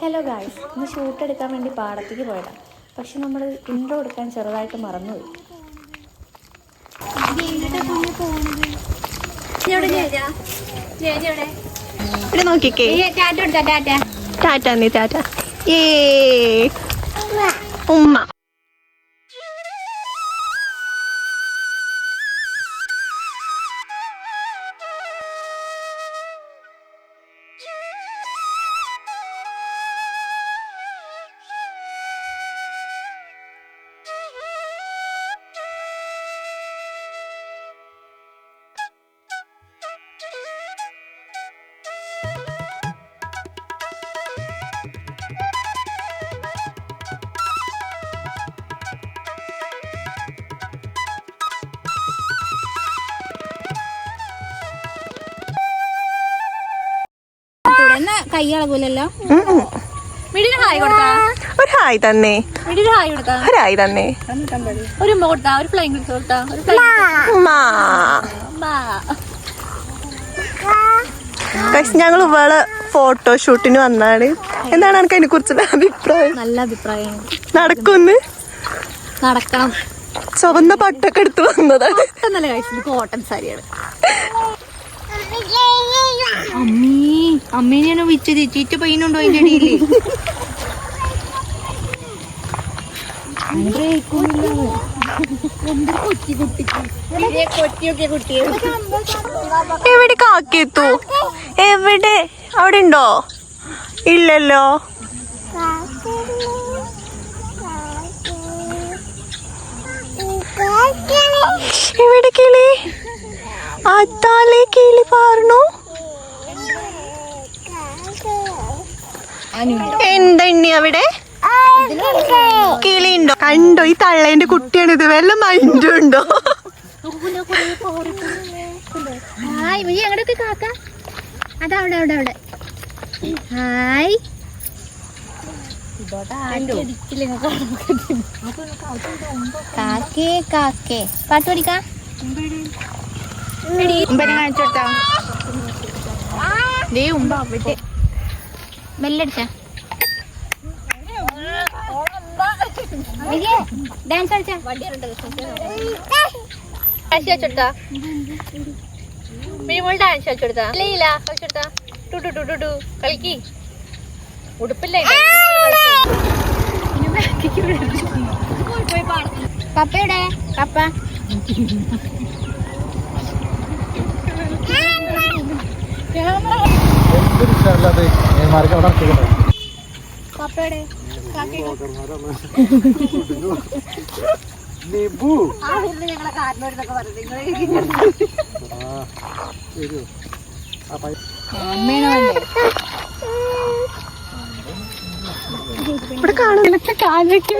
Hello guys ഇന്ന് shoot എടുക്കാൻ വേണ്ടി പാടത്തേക്ക് പോയതാണ് പക്ഷെ നമ്മൾ ഇൻട്രോ എടുക്കാൻ ചെറുതായിട്ട് മറന്നുപോയി. ഇവിടെ നോക്കിക്കേ. ടാറ്റ നീ ടാറ്റ. ഏ ഉമ്മ. കൈ അളകൂലല്ലോ മിടിന് ഹായ് കൊടുത്താ? ഒരു ഹായ് തന്നെ. ഒരു ഹായ് തന്നെ. ഒരു ഒരു ഫ്ലൈങ്. ഞങ്ങൾ ഇവളെ ഫോട്ടോഷൂട്ടിന് വന്നാണ്. എന്താണ് എനിക്ക് അതിനെ കുറിച്ചുള്ള അഭിപ്രായം? നല്ല അഭിപ്രായം. നടക്കുന്നു? നടക്കണം. ചുവന്ന പട്ടൊക്കെ എടുത്ത് വന്നതാണ്. കോട്ടൺ സാരിയാണ്. അമ്മീ അമ്മേനെയാണ് വിളിച്ചത് ചീറ്റ പയ്യനുണ്ടോ അതിന്റെ ഇടയിൽ? എവിടെ കാക്കിയെത്തു? എവിടെ? അവിടെ ഉണ്ടോ ഇല്ലല്ലോ. എവിടെ കിളി? അത്താലേ കിളി പാർന്നു. എന്താ ഇനി അവിടെ? കിളി ഉണ്ടോ കണ്ടോ? ഈ തള്ളേന്റെ കുട്ടിയാണ് ഇത്. വല്ല മൈൻഡും ഉണ്ടോ? എങ്ങോട്ടൊക്കെ കാക്ക? അതാ അവിടെ അവിടെ ഹായ്. കാക്കേ കാക്കേ. പാട്ട് പഠിക്കാം? കാണിച്ചോട്ടാ ഉമ്പ അവിടെ. ബെല്ലടിച്ച? ഡാൻസ് കളിച്ചാ? ഡാൻസ് കളിച്ചോടുത്താ? മിനിമോൾ ഡാൻസ് കളിച്ചോടുത്താ? ഇല്ല കളിച്ചോടുത്താ? ടു ടു ടു ടു ടു. കളിക്കി. ഉടുപ്പില്ലേ? പപ്പയുടെ? പപ്പ? പപ്പയുടെ ഇവിടെ കാലൊക്കെ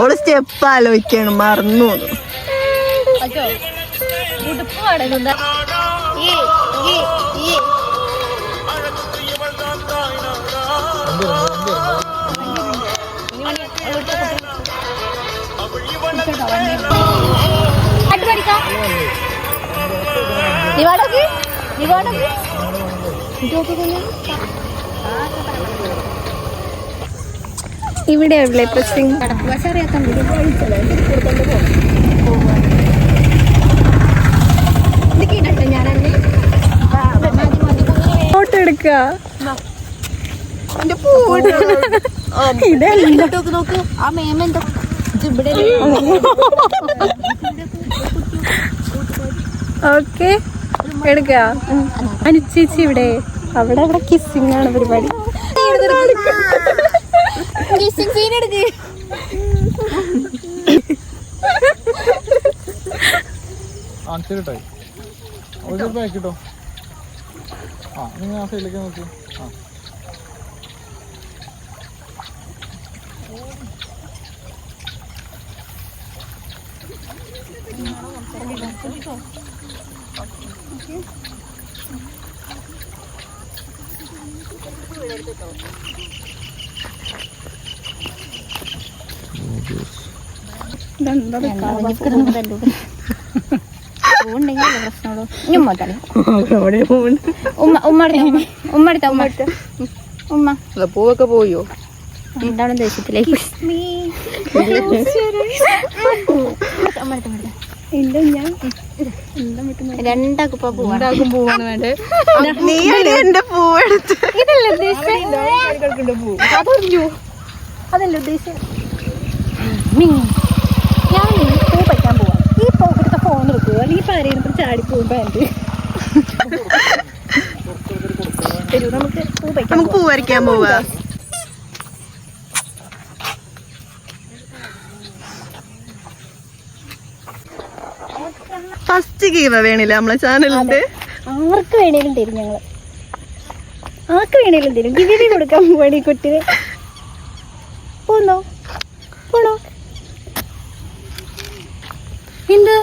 ഓൾ സ്റ്റെപ്പ് ആലോചിക്കാണ് മറന്നു. പറ്റോ ഉടുപ്പ് പഠിക്കാം. നീ നീ ഇവിടെ എവിടെ പ്രശ്നം? ഫോട്ടോ എടുക്ക. നോക്ക്. ആ മേമെന്തോ ഇവിടെ ഓക്കെ. എടുക്ക. അനുചേച്ചി ഇവിടെ. അവിടെ അവിടെ കിസ്സിംഗ് ആണ് പരിപാടി. കിസ്സിംഗ് സീൻ എടുക്ക്. ആൺസൈഡിട്ടായി ഒരു ബാക്ക് കിട്ടോ ആ നിങ്ങൾ ആ സൈഡിലേക്ക് നോക്കി. ആ. പൂവൊക്കെ പോയോ എന്താണ് ദേശത്തിലേക്ക് എന്റെ പൂവെടുത്ത് ഉദ്ദേശിച്ചത് ഞാൻ പൂ പോവാ ഈ പോക്കറ്റത്തെ ഫോൺ എടുക്കുക അല്ലെങ്കിൽ പരയുന്നപ്പോൾ ചാടി പോകും പാന്റ് തരൂ നമുക്ക് പൂവരിക്കാൻ പറ്റാൻ നമുക്ക് പൂ വരയ്ക്കാൻ പോവാ. ഫസ്റ്റ് ഗീവ വേണില്ല നമ്മളെ ചാനലിന്റെ ആർക്ക് വേണേലും തരും ഞങ്ങൾ. ആർക്ക് വേണേലും തരും. ഗിവിവി കൊടുക്കാൻ പോവാണ് ഈ കുട്ടിന്. പോന്നോ? പോണോ? എന്ത്?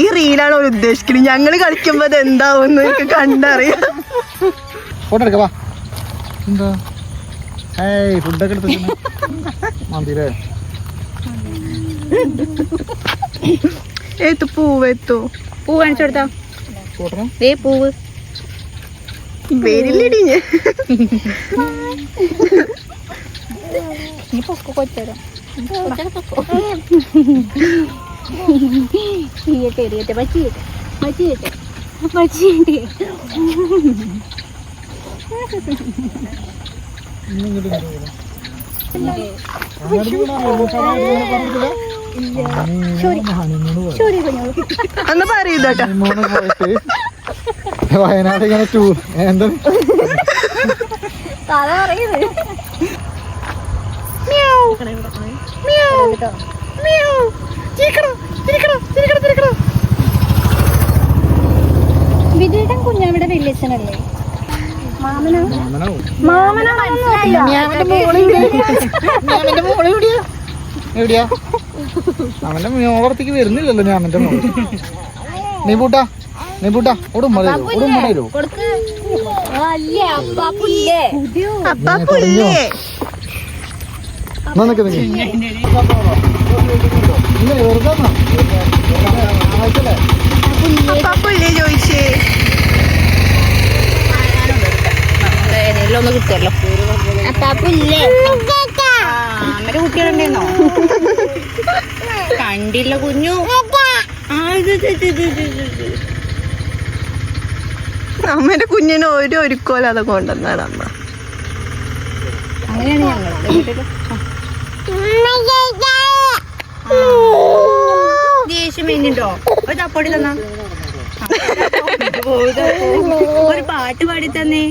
ഈ റീലാണ് അവർ ഉദ്ദേശിക്കുന്നത് ഞങ്ങൾ കളിക്കുമ്പോ അത് എന്താവും എനിക്ക് കണ്ടറിയാം. ഫോട്ടോ എടുക്കാം വാ. എന്താ? ഏയ് ഫുഡൊക്കെ എടുത്തു മന്തിരേ ഏത്ത് പൂവെത്തോ പൂ കാണിച്ചു കൊടുത്താ? ഫോട്ടോ ദേ പൂവ്. വരില്ലടി ഞാൻ. നീ പൊക്കോ കൊച്ചേരാ ചെയ്യട്ടെ എറിയട്ടെ പച്ചിയട്ടെ പച്ചിയട്ടെ പച്ചിയട്ടെ പറയൂതോട്ടാ പോയിട്ട് വയനാട് ഇങ്ങനെ ടൂർ എന്താ കഥ പറയുന്നത് വിജയേട്ടൻ കുഞ്ഞാവിടെ വല്യച്ഛനല്ലേ? മാമനാ? മാമനാവും മാമനാ മനസ്സിലായില്ല. എവിടെയാ? അവന്റെ മോളടത്തേക്ക് വരുന്നില്ലല്ലോ ഞാൻ അവന്റെ മോൾ. നീ പൂട്ടാ നീ പൂട്ടാ അപ്പ പുല്ലേ നിനക്ക് വെറുതെ ചോദിച്ചേ ഒന്ന് കിട്ടുമല്ലോ അമ്മയുടെ കുട്ടികളുണ്ടെന്നോ കണ്ടില്ല കുഞ്ഞു. അമ്മേന്റെ കുഞ്ഞിന് ഒരു ഒരുക്കോല അതൊക്കെ കൊണ്ടുവന്നാണ് അമ്മ അങ്ങനെയാണ് ഞങ്ങൾ ദേഷ്യം വേണ്ടിട്ടോ ഒരു തപ്പോടി തന്നാ. ഒരു പാട്ട് പാടി തന്നേ.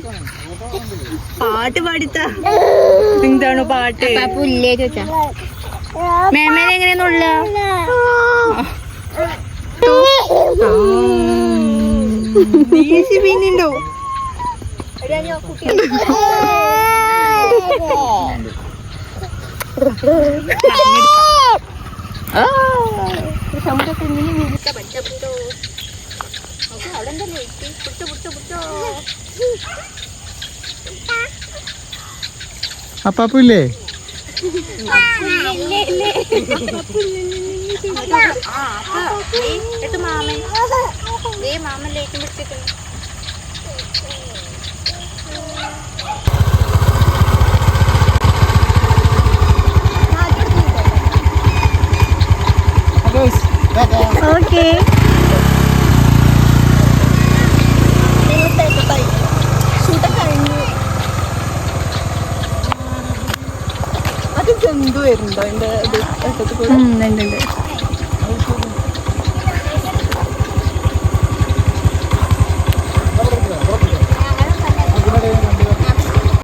പാട്ട് പാടിത്ത എന്താണ് പാട്ട്? മേമേനെ എങ്ങനെയൊന്നുള്ള ദേഷ്യം പിന്നുണ്ടോ അപ്പാപ്പില്ലേ? മാമൻ. മാമൻ ലേക്കും പിടിച്ചിട്ടുണ്ട്. ഓക്കേ. അത് ജന്തു വരുന്നുണ്ടോ എന്റെ ഇത് ഉണ്ട് ഉണ്ട്.